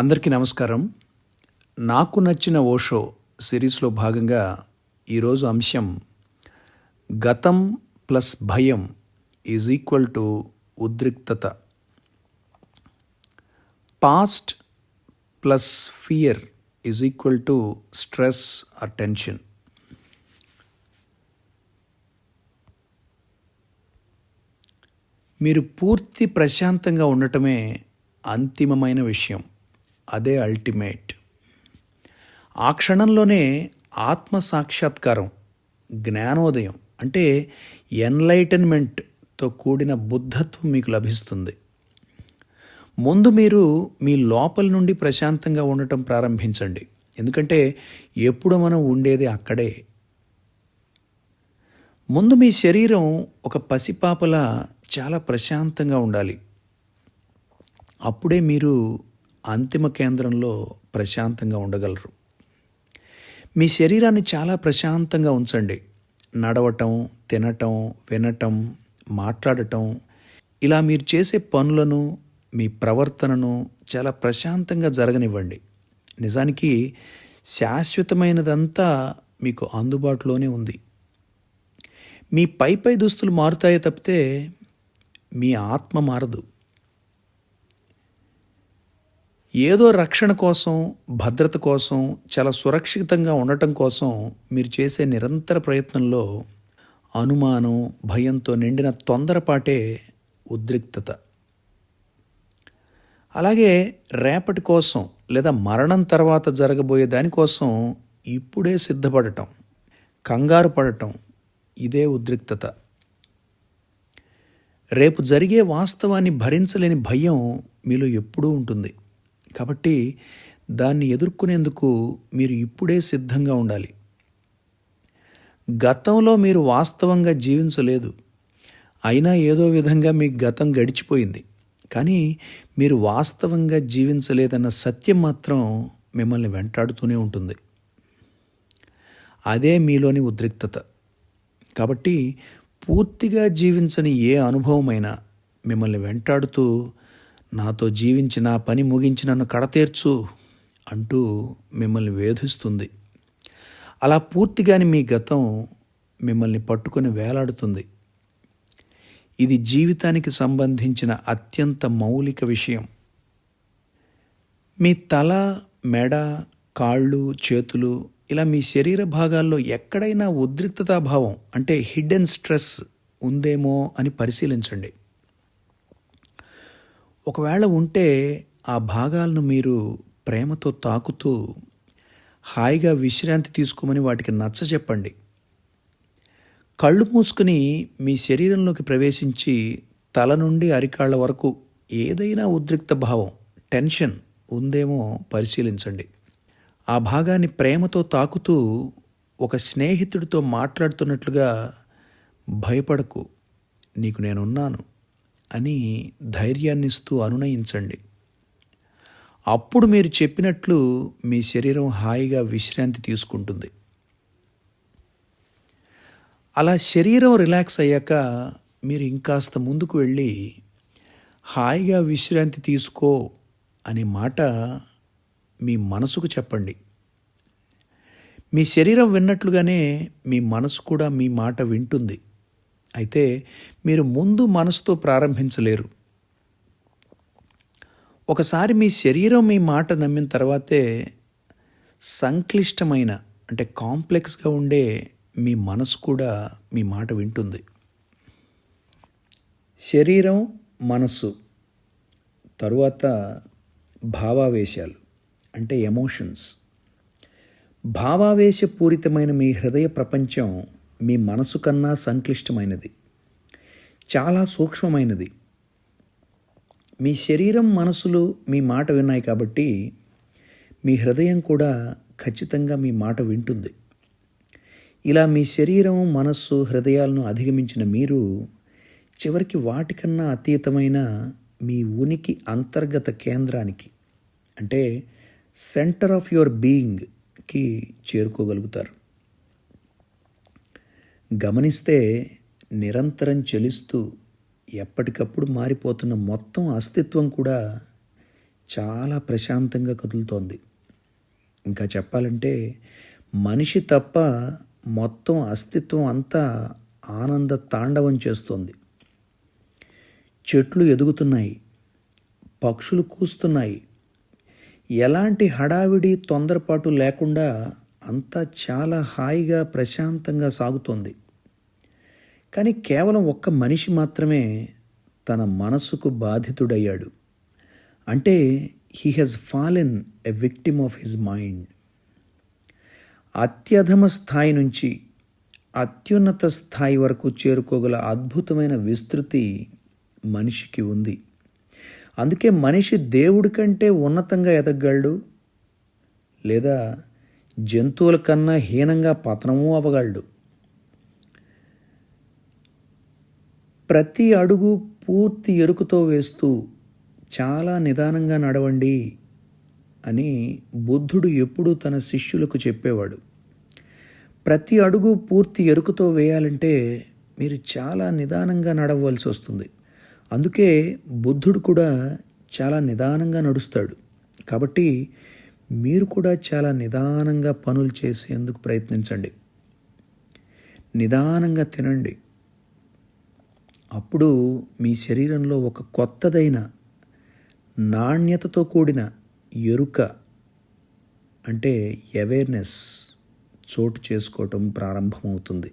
అందరికీ నమస్కారం. నాకు నచ్చిన ఓషో సిరీస్లో భాగంగా ఈరోజు అంశం గతం ప్లస్ భయం ఈజ్ ఈక్వల్ టు ఉద్రిక్తత. Past plus fear is equal to stress or tension. మీరు పూర్తి ప్రశాంతంగా ఉండటమే అంతిమమైన విషయం. అదే అల్టిమేట్. ఆ క్షణంలోనే ఆత్మ సాక్షాత్కారం జ్ఞానోదయం అంటే ఎన్లైటన్మెంట్తో కూడిన బుద్ధత్వం మీకు లభిస్తుంది. ముందు మీరు మీ లోపల నుండి ప్రశాంతంగా ఉండటం ప్రారంభించండి. ఎందుకంటే ఎప్పుడు మనం ఉండేది అక్కడే. ముందు మీ శరీరం ఒక పసిపాపలా చాలా ప్రశాంతంగా ఉండాలి. అప్పుడే మీరు అంతిమ కేంద్రంలో ప్రశాంతంగా ఉండగలరు. మీ శరీరాన్ని చాలా ప్రశాంతంగా ఉంచండి. నడవటం తినటం వినటం మాట్లాడటం ఇలా మీరు చేసే పనులను మీ ప్రవర్తనను చాలా ప్రశాంతంగా జరగనివ్వండి. నిజానికి శాశ్వతమైనదంతా మీకు అందుబాటులోనే ఉంది. మీ పై పై దుస్తులు మారుతాయే తప్పితే మీ ఆత్మ మారదు. ఏదో రక్షణ కోసం భద్రత కోసం చాలా సురక్షితంగా ఉండటం కోసం మీరు చేసే నిరంతర ప్రయత్నంలో అనుమానం భయంతో నిండిన తొందరపాటే ఉద్రిక్తత. అలాగే రేపటి కోసం లేదా మరణం తర్వాత జరగబోయే దానికోసం ఇప్పుడే సిద్ధపడటం కంగారు పడటం ఇదే ఉద్రిక్తత. రేపు జరిగే వాస్తవాన్ని భరించలేని భయం మీలో ఎప్పుడూ ఉంటుంది. కాబట్టి దాన్ని ఎదుర్కొనేందుకు మీరు ఇప్పుడే సిద్ధంగా ఉండాలి. గతంలో మీరు వాస్తవంగా జీవించలేదు. అయినా ఏదో విధంగా మీ గతం గడిచిపోయింది. కానీ మీరు వాస్తవంగా జీవించలేదన్న సత్యం మాత్రం మిమ్మల్ని వెంటాడుతూనే ఉంటుంది. అదే మీలోని ఉద్రిక్తత. కాబట్టి పూర్తిగా జీవించని ఏ అనుభవమైనా మిమ్మల్ని వెంటాడుతూ నాతో జీవించి నా పని ముగించి నన్ను కడతీర్చు అంటూ మిమ్మల్ని వేధిస్తుంది. అలా పూర్తిగాని మీ గతం మిమ్మల్ని పట్టుకొని వేలాడుతుంది. ఇది జీవితానికి సంబంధించిన అత్యంత మౌలిక విషయం. మీ తల మెడ కాళ్ళు చేతులు ఇలా మీ శరీర భాగాల్లో ఎక్కడైనా ఉద్రిక్తతాభావం అంటే హిడెన్ స్ట్రెస్ ఉందేమో అని పరిశీలించండి. ఒకవేళ ఉంటే ఆ భాగాలను మీరు ప్రేమతో తాకుతూ హాయిగా విశ్రాంతి తీసుకోమని వాటికి నచ్చ చెప్పండి. కళ్ళు మూసుకుని మీ శరీరంలోకి ప్రవేశించి తల నుండి అరికాళ్ళ వరకు ఏదైనా ఉద్రిక్త భావం టెన్షన్ ఉందేమో పరిశీలించండి. ఆ భాగాన్ని ప్రేమతో తాకుతూ ఒక స్నేహితుడితో మాట్లాడుతున్నట్లుగా భయపడకు. నీకు నేనున్నాను. అని ధైర్యాన్నిస్తూ అనునయించండి. అప్పుడు మీరు చెప్పినట్లు మీ శరీరం హాయిగా విశ్రాంతి తీసుకుంటుంది. అలా శరీరం రిలాక్స్ అయ్యాక మీరు ఇంకాస్త ముందుకు వెళ్ళి హాయిగా విశ్రాంతి తీసుకో అనే మాట మీ మనసుకు చెప్పండి. మీ శరీరం విన్నట్లుగానే మీ మనసు కూడా మీ మాట వింటుంది. అయితే మీరు ముందు మనసుతో ప్రారంభించలేరు. ఒకసారి మీ శరీరం మీ మాట నమ్మిన తర్వాతే సంక్లిష్టమైన అంటే కాంప్లెక్స్గా ఉండే మీ మనసు కూడా మీ మాట వింటుంది. శరీరం మనస్సు తరువాత భావావేశాలు అంటే ఎమోషన్స్ భావావేశపూరితమైన మీ హృదయ ప్రపంచం మీ మనసు కన్నా సంక్లిష్టమైనది. చాలా సూక్ష్మమైనది. మీ శరీరం మనసులు మీ మాట విన్నాయి కాబట్టి మీ హృదయం కూడా ఖచ్చితంగా మీ మాట వింటుంది. ఇలా మీ శరీరం మనస్సు హృదయాలను అధిగమించిన మీరు చివరికి వాటికన్నా అతీతమైన మీ ఉనికి అంతర్గత కేంద్రానికి అంటే సెంటర్ ఆఫ్ యువర్ బీయింగ్కి చేరుకోగలుగుతారు. గమనిస్తే నిరంతరం చెలిస్తూ ఎప్పటికప్పుడు మారిపోతున్న మొత్తం అస్తిత్వం కూడా చాలా ప్రశాంతంగా కదులుతోంది. ఇంకా చెప్పాలంటే మనిషి తప్ప మొత్తం అస్తిత్వం అంతా ఆనంద తాండవం చేస్తోంది. చెట్లు ఎదుగుతున్నాయి పక్షులు కూస్తున్నాయి. ఎలాంటి హడావిడి తొందరపాటు లేకుండా అంతా చాలా హాయిగా ప్రశాంతంగా సాగుతోంది. కానీ కేవలం ఒక్క మనిషి మాత్రమే తన మనసుకు బాధితుడయ్యాడు. అంటే he has fallen a victim of his mind అత్యధమ స్థాయి నుంచి అత్యున్నత స్థాయి వరకు చేరుకోగల అద్భుతమైన విస్తృతి మనిషికి ఉంది. అందుకే మనిషి దేవుడి కంటే ఉన్నతంగా ఎదగగలడు లేదా జంతువుల కన్నా హీనంగా పతనము అవగలడు ప్రతి అడుగు పూర్తి ఎరుకుతో వేస్తూ చాలా నిదానంగా నడవండి అని బుద్ధుడు ఎప్పుడూ తన శిష్యులకు చెప్పేవాడు. ప్రతి అడుగు పూర్తి ఎరుకుతో వేయాలంటే మీరు చాలా నిదానంగా నడవలసి వస్తుంది. అందుకే బుద్ధుడు కూడా చాలా నిదానంగా నడుస్తాడు. కాబట్టి మీరు కూడా చాలా నిదానంగా పనులు చేసేందుకు ప్రయత్నించండి. నిదానంగా తినండి. అప్పుడు మీ శరీరంలో ఒక కొత్తదైన నాణ్యతతో కూడిన ఎరుక అంటే అవేర్నెస్ చోటు చేసుకోవటం ప్రారంభమవుతుంది.